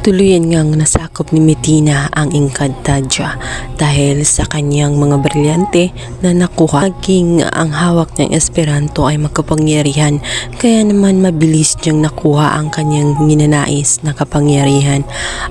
Tuluyan ngang nasakop ni Metina ang Encantadia dahil sa kanyang mga brilyante na nakuha. Maging ang hawak ng Esperanto ay makapangyarihan kaya naman mabilis niyang nakuha ang kanyang ninanais na kapangyarihan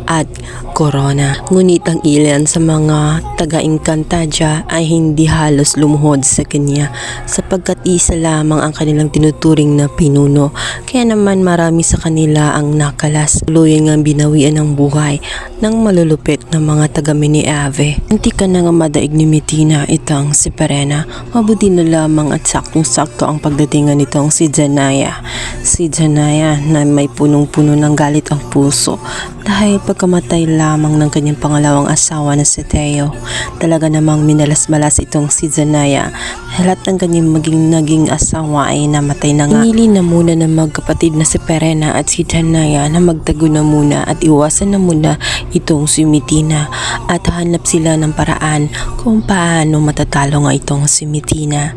at corona. Ngunit ang ilan sa mga taga-Encantadia ay hindi halos lumuhod sa kanya sapagkat isa lamang ang kanilang tinuturing na pinuno. Kaya naman marami sa kanila ang nakalas. Tuluyan ngang binawian ng buhay ng malulupit na mga taga Ave. Hindi ka na nga madaig ni Mitina itang si Perena. Mabuti na lamang at saktong-sakto ang pagdatingan nitong si Janaya. Si Janaya na may punong-puno ng galit ang puso dahil pagkamatay lamang ng kanyang pangalawang asawa na si Teo. Talaga namang minalas-malas itong si Janaya. Lahat ng kanyang maging naging asawa ay namatay na nga. Pinili na muna ng magkapatid na si Perena at si Janaya na magtago na muna at iwasan na muna itong si Mitina at hanap sila ng paraan kung paano matatalo nga itong si Mitina.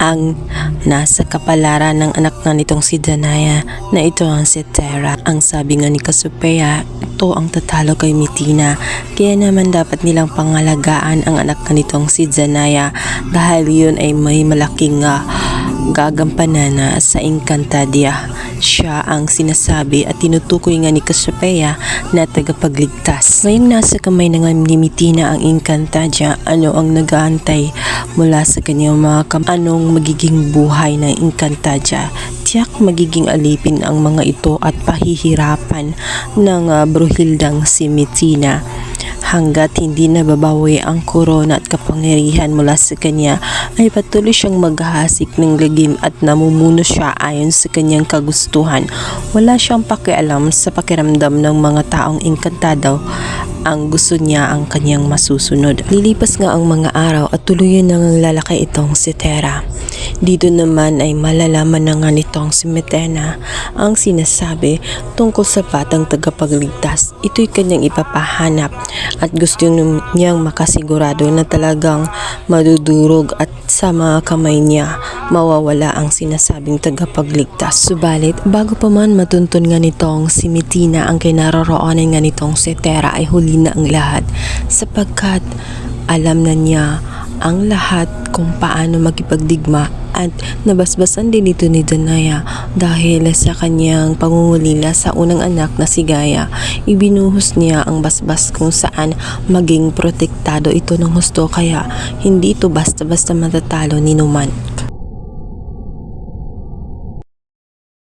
Ang nasa kapalaran ng anak nga nitong si Danaya na ito ang si Tera. Ang sabi nga ni Kasupea, ito ang tatalo kay Mitina. Kaya naman dapat nilang pangalagaan ang anak nga nitong si Zanaya dahil yun ay may malaking ah, gagampanan na sa Encantadia. Siya ang sinasabi at tinutukoy nga ni Cassiopeia na tagapagligtas. Ngayong nasa kamay na nga ni Mitina ang Encantadia, ano ang nagaantay mula sa kanyang mga kam- anong magiging buhay ng Encantadia. Tiyak magiging alipin ang mga ito at pahihirapan ng uh, bruhildang si Mitina hanggat hindi nababawi ang korona at kapangyarihan mula sa kanya ay patuloy siyang maghahasik ng lagim at namumuno siya ayon sa kanyang kagustuhan. Wala siyang pakialam sa pakiramdam ng mga taong engkantado ang gusto niya ang kanyang masusunod. Lilipas nga ang mga araw at tuluyan nang lalaki itong si Tera. Dito naman ay malalaman na nga nitong si Metena ang sinasabi tungkol sa batang tagapagligtas. Ito'y kanyang ipapahanap at gusto niyang makasigurado na talagang madudurog at sa mga kamay niya mawawala ang sinasabing tagapagligtas. Subalit, bago pa man matuntun nga nitong si Mitina ang kinaroroonan nga nitong si Tera ay huli na ang lahat sapagkat alam na niya ang lahat kung paano makipagdigma at nabasbasan din ito ni Danaya dahil sa kanyang pangungulila sa unang anak na si Gaya. Ibinuhos niya ang basbas kung saan maging protektado ito ng husto kaya hindi ito basta-basta matatalo ni Numan.